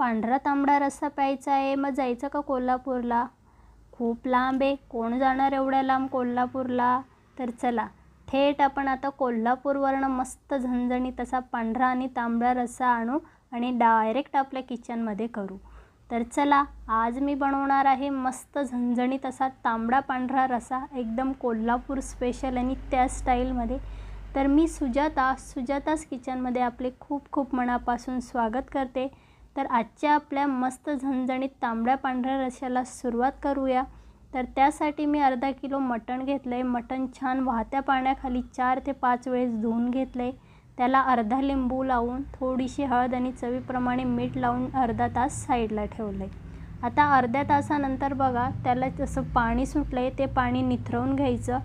पांढरा तांबडा रस्सा प्यायचा आहे मग जायचं का कोल्हापूरला? खूप लांब आहे. कोण जाणार एवढ्या लांब कोल्हापूरला? तर चला थेट आपण आता कोल्हापूरवरनं मस्त झणझणी तसा पांढरा आणि तांबडा रस्सा आणू आणि डायरेक्ट आपल्या किचनमध्ये करू. तर चला आज मी बनवणार आहे मस्त झणझणीत असा तांबडा पांढरा रस्सा एकदम कोल्हापूर स्पेशल आणि त्या स्टाईलमध्ये तर मी सुजाता सुजातास किचनमध्ये आपले खूप खूप मनापासून स्वागत करते. तर आजच्या आपल्या मस्त झणझणीत तांबड्या पांढऱ्या रश्याला सुरुवात करूया. तर त्यासाठी मी अर्धा किलो मटण घेतलं आहे मटण छान वाहत्या पाण्याखाली चार ते पाच वेळेस धुवून घेतलं आहे त्याला अर्धा लिंबू लावून थोडीशी हळद आणि चवीप्रमाणे मीठ लावून अर्धा तास साईडला ठेवलं आहे आता अर्ध्या तासानंतर बघा त्याला जसं पाणी सुटलं आहे ते पाणी निथरवून घ्यायचं.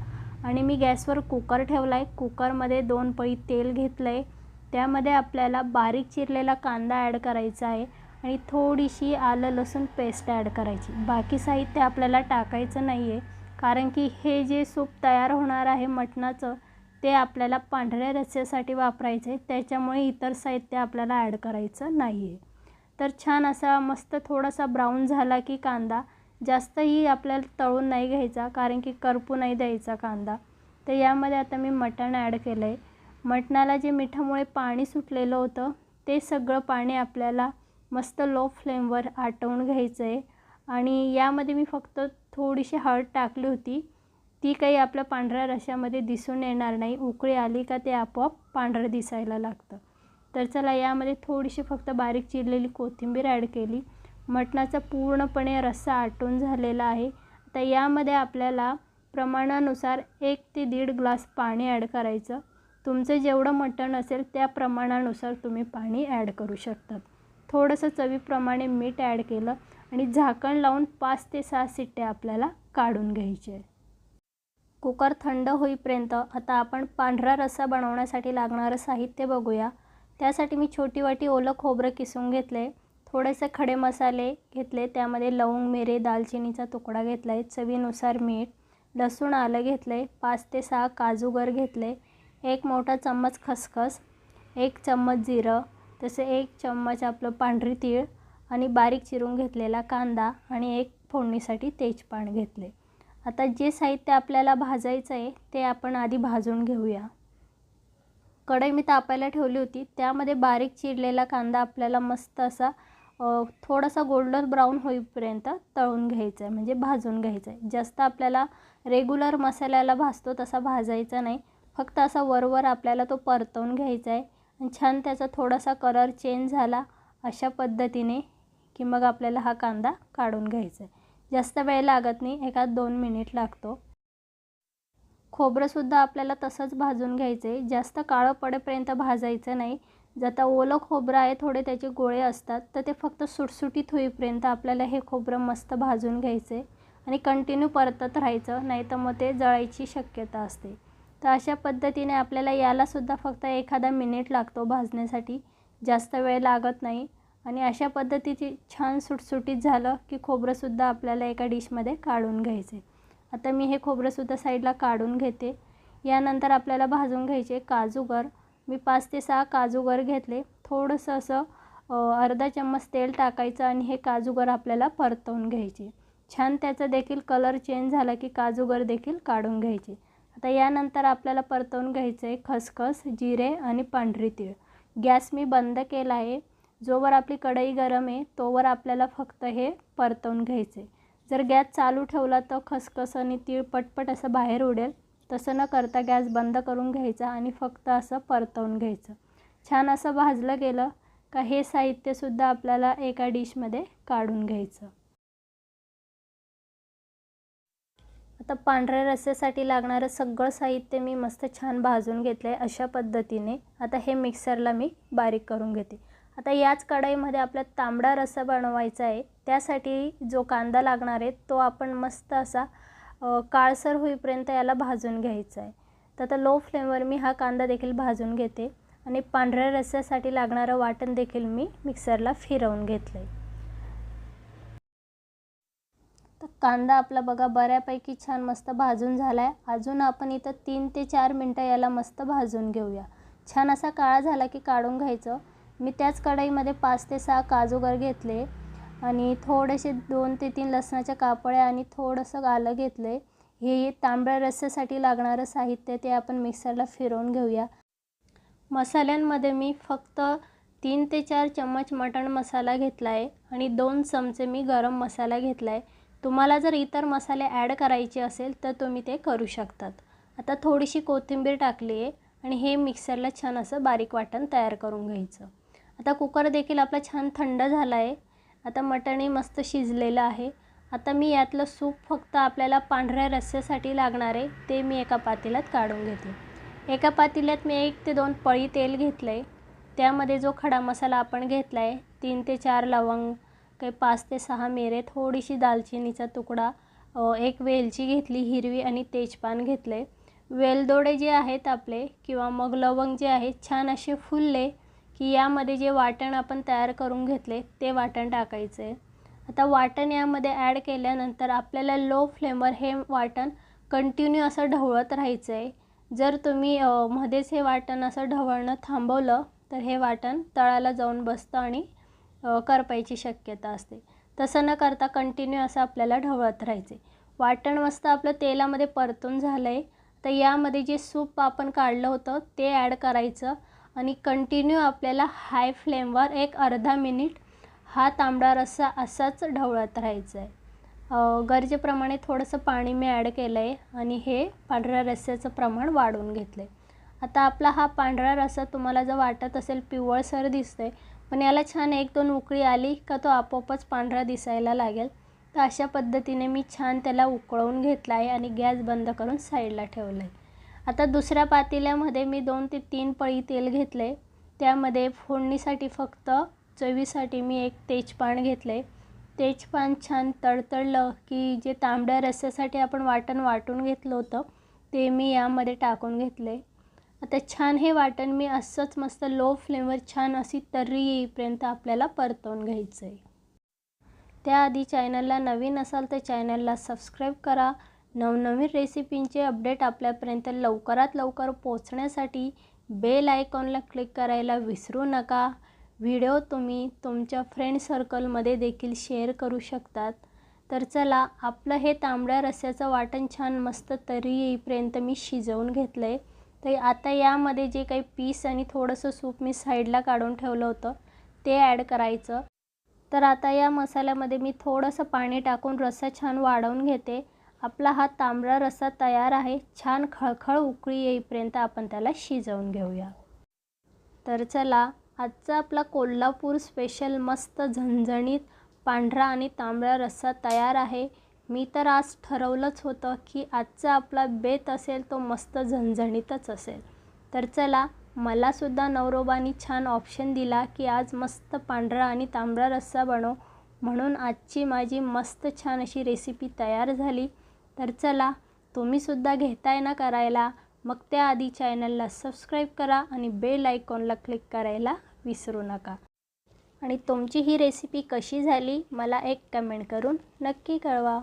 आणि मी गॅसवर कुकर ठेवला आहे कुकरमध्ये दोन पळी तेल घेतलं आहे त्यामध्ये आपल्याला बारीक चिरलेला कांदा ॲड करायचा आहे आणि थोडीशी आलं लसूण पेस्ट ॲड करायची. बाकी साहित्य आपल्याला टाकायचं नाही आहे कारण की हे जे सूप तयार होणार आहे मटणाचं ते आपल्याला पांढऱ्या रस्स्यासाठी वापरायचं आहे. त्याच्यामुळे इतर साहित्य आपल्याला ॲड करायचं नाही आहे तर छान असा मस्त थोडासा ब्राऊन झाला की कांदा. जास्तही आपल्याला तळून नाही घ्यायचा कारण की करपू नाही द्यायचा कांदा. तर यामध्ये आता मी मटण ॲड केलं आहे मटणाला जे मिठामुळे पाणी सुटलेलं होतं ते सगळं पाणी आपल्याला मस्त लो फ्लेमवर आटवून घ्यायचं आहे आणि यामध्ये मी फक्त थोडीशी हळद टाकली होती. ती काही आपल्या पांढऱ्या रश्यामध्ये दिसून येणार नाही. उकळी आली का ते आपोआप पांढरं दिसायला लागतं. तर चला यामध्ये थोडीशी फक्त बारीक चिरलेली कोथिंबीर ॲड केली. मटणाचा पूर्णपणे रस्सा आटून झालेला आहे. तर यामध्ये आपल्याला प्रमाणानुसार एक ते दीड ग्लास पाणी ॲड करायचं. तुमचं जेवढं मटण असेल त्या प्रमाणानुसार तुम्ही पाणी ॲड करू शकतात थोडंसं चवीप्रमाणे मीठ ॲड केलं आणि झाकण लावून पाच ते सहा सिट्ट्या आपल्याला काढून घ्यायचे. कुकर थंड होईपर्यंत आता आपण पांढरा रस्सा बनवण्यासाठी लागणारं साहित्य बघूया. त्यासाठी मी छोटी वाटी ओलं खोबरं किसून घेतले थोडेसे खडे मसाले घेतले त्यामध्ये लवंग मिरे दालचिनीचा तुकडा घेतला आहे चवीनुसार मीठ लसूण आलं घेतलं आहे पाच ते सहा काजूगर घेतले एक मोठा चम्मच खसखस एक चम्मच जिरं तसे एक चम्मच आपलं पांढरी तीळ आणि बारीक चिरून घेतलेला कांदा आणि एक फोडणीसाठी तेजपान घेतले. आता जे साहित्य आपल्याला भाजायचं आहे ते आपण आधी भाजून घेऊया. कढई मी तापायला ठेवली होती त्यामध्ये बारीक चिरलेला कांदा आपल्याला मस्त असा थोडासा गोल्डन ब्राऊन होईपर्यंत तळून घ्यायचं आहे म्हणजे भाजून घ्यायचं आहे जास्त आपल्याला रेग्युलर मसाल्याला भाजतो तसा भाजायचा नाही. फक्त असा वरवर आपल्याला तो परतवून घ्यायचा आहे. आणि छान त्याचा थोडासा कलर चेंज झाला अशा पद्धतीने की मग आपल्याला हा कांदा काढून घ्यायचा आहे. जास्त वेळ लागत नाही एका दोन मिनिट लागतो. खोबरंसुद्धा आपल्याला तसंच भाजून घ्यायचं आहे. जास्त काळं पडेपर्यंत भाजायचं नाही. जर ओलं खोबरं आहे थोडे त्याचे गोळे असतात तर ते फक्त सुटसुटीत होईपर्यंत आपल्याला हे खोबरं मस्त भाजून घ्यायचं आहे. आणि कंटिन्यू परतत राहायचं नाही तर मग ते जळायची शक्यता असते. तर अशा पद्धतीने आपल्याला यालासुद्धा फक्त एखादा मिनिट लागतो भाजण्यासाठी. जास्त वेळ लागत नाही. आणि अशा पद्धतीची छान सुटसुटीत झालं की खोबरंसुद्धा आपल्याला एका डिशमध्ये काढून घ्यायचे. आता मी हे खोबरंसुद्धा साईडला काढून घेते. यानंतर आपल्याला भाजून घ्यायचे काजूगर मी पाच ते सहा काजूगर घेतले. थोडंसं असं अर्धा चम्मच तेल टाकायचं आणि हे काजूगर आपल्याला परतवून घ्यायचे. छान त्याचा देखील कलर चेंज झाला की काजूगर देखील काढून घ्यायचे. आता यानंतर आपल्याला परतवून घ्यायचं आहे खसखस जिरे आणि पांढरी तीळ. गॅस मी बंद केला आहे. जोवर आपली कढई गरम आहे तोवर आपल्याला फक्त हे परतवून घ्यायचं आहे जर गॅस चालू ठेवला तर खसखस आणि तीळ पटपट असं बाहेर उडेल. तसं न करता गॅस बंद करून घ्यायचा आणि फक्त असं परतवून घ्यायचं. छान असं भाजलं गेलं का हे साहित्यसुद्धा आपल्याला एका डिशमध्ये काढून घ्यायचं. आता पांढऱ्या रस्स्यासाठी लागणारं सगळं साहित्य मी मस्त छान भाजून घेतलं आहे अशा पद्धतीने. आता हे मिक्सरला मी बारीक करून घेते. आता याच कढईमध्ये आपला तांबडा रस्सा बनवायचा आहे. त्यासाठी जो कांदा लागणार आहे तो आपण मस्त असा काळसर होईपर्यंत याला भाजून घ्यायचा आहे. तर आता लो फ्लेमवर मी हा कांदा देखील भाजून घेते. आणि पांढऱ्या रस्स्यासाठी लागणारं वाटण देखील मी मिक्सरला फिरवून घेतलं आहे तर कांदा आपला बघा बऱ्यापैकी छान मस्त भाजून झाला आहे अजून आपण इथं तीन ते चार मिनटं याला मस्त भाजून घेऊया. छान असा काळा झाला की काढून घ्यायचं. मी त्याच कढईमध्ये पाच ते सहा काजूगर घेतले. आणि थोडेसे दोन ते तीन लसणाच्या कापड्या आणि थोडंसं आलं घेतलं. आहे हे तांबड्या रस्स्यासाठी लागणारं साहित्य ते आपण मिक्सरला फिरवून घेऊया. मसाल्यांमध्ये मी फक्त तीन ते चार चम्मच मटण मसाला घेतला आहे आणि दोन चमचे मी गरम मसाला घेतला आहे तुम्हाला जर इतर मसाले ॲड करायचे असेल तर तुम्ही ते करू शकतात. आता थोडीशी कोथिंबीर टाकली आहे आणि हे मिक्सरला छान असं बारीक वाटण तयार करून घ्यायचं. आता कुकर देखील आपला छान थंड झाला आहे. आता मटणही मस्त शिजलेलं आहे. आता मी यातलं सूप फक्त आपल्याला पांढऱ्या रस्स्यासाठी लागणार आहे ते मी एका पातेल्यात काढून घेते. एका पातेल्यात मी एक ते दोन पळी तेल घेतलं आहे त्यामध्ये जो खडा मसाला आपण घेतला आहे तीन ते चार लवंग काही पाच ते सहा मिरे थोडीशी दालचिनीचा तुकडा एक वेलची घेतली हिरवी आणि तेजपान घेतले. वेलदोडे जे आहेत आपले किंवा मग लवंग जे आहेत छान असे फुलले की यामध्ये जे वाटण आपण तयार करून घेतले ते वाटण टाकायचं. आहे आता वाटण यामध्ये ॲड केल्यानंतर आपल्याला लो फ्लेमवर हे वाटण कंटिन्यू असं ढवळत राहायचं आहे जर तुम्ही मध्येच हे वाटण असं ढवळणं थांबवलं तर हे वाटण तळाला जाऊन बसतं आणि करपायची शक्यता असते. तसं न करता कंटिन्यू असं आपल्याला ढवळत राहायचे. वाटण मस्त आपलं तेलामध्ये परतून झालं आहे तर यामध्ये जे सूप आपण काढलं होतं ते ॲड करायचं. आणि कंटिन्यू आपल्याला हाय फ्लेमवर एक अर्धा मिनिट हा तांबडा रस्सा असाच ढवळत राहायचा आहे गरजेप्रमाणे थोडंसं पाणी मी ॲड केलं आहे आणि हे पांढऱ्या रस्स्याचं प्रमाण वाढवून घेतलं आहे आता आपला हा पांढरा रस्सा तुम्हाला जर वाटत असेल पिवळसर दिसतोय पण याला छान एक दोन उकळी आली का तो आपोआपच पांढरा दिसायला लागेल. तर अशा पद्धतीने मी छान त्याला उकळवून घेतला आहे आणि गॅस बंद करून साईडला ठेवलं आहे आता दुसऱ्या पातेल्यामध्ये मी दोन ते तीन पळी तेल घेतलं आहे त्यामध्ये फोडणीसाठी फक्त चवीसाठी मी एक तेजपान घेतलं आहे तेजपान छान तडतडलं की जे तांबड्या रस्स्यासाठी आपण वाटण वाटून घेतलं होतं ते मी यामध्ये टाकून घेतलं आहे आता छान हे वाटण मी असंच मस्त लो फ्लेमवर छान अशी तर्री येईपर्यंत आपल्याला परतवून घ्यायचं आहे त्याआधी चॅनलला नवीन असाल तर चॅनलला सबस्क्राईब करा. नवनवीन रेसिपींचे अपडेट आपल्यापर्यंत लवकरात लवकर पोचण्यासाठी बेल आयकॉनला क्लिक करायला विसरू नका. व्हिडिओ तुम्ही तुमच्या फ्रेंड सर्कलमध्ये देखील शेअर करू शकतात. तर चला आपलं हे तांबड्या रस्स्याचं वाटण छान मस्त तरी येईपर्यंत मी शिजवून घेतलं आहे तर आता यामध्ये जे काही पीस आणि थोडंसं सूप मी साईडला काढून ठेवलं होतं ते ॲड करायचं. तर आता या मसाल्यामध्ये मी थोडंसं पाणी टाकून रस्सा छान वाढवून घेते. आपला हा तांबडा रस्सा तयार आहे. छान खळखळ उकळी येईपर्यंत आपण त्याला शिजवून घेऊया. तर चला आजचा आपला कोल्हापूर स्पेशल मस्त झणझणीत पांढरा आणि तांबडा रस्सा तयार आहे. मी तर आज ठरवलंच होतं की आजचा आपला बेत असेल तो मस्त झणझणीतच असेल. तर चला मलासुद्धा नवरोबानी छान ऑप्शन दिला की आज मस्त पांढरा आणि तांबडा रस्सा बनव. म्हणून आजची माझी मस्त छान अशी रेसिपी तयार झाली. तर चला तुम्हीसुद्धा घेताय ना करायला? मग त्याआधी चॅनलला सबस्क्राईब करा आणि बेल आयकॉनला क्लिक करायला विसरू नका. आणि तुमची ही रेसिपी कशी झाली मला एक कमेंट करून नक्की कळवा.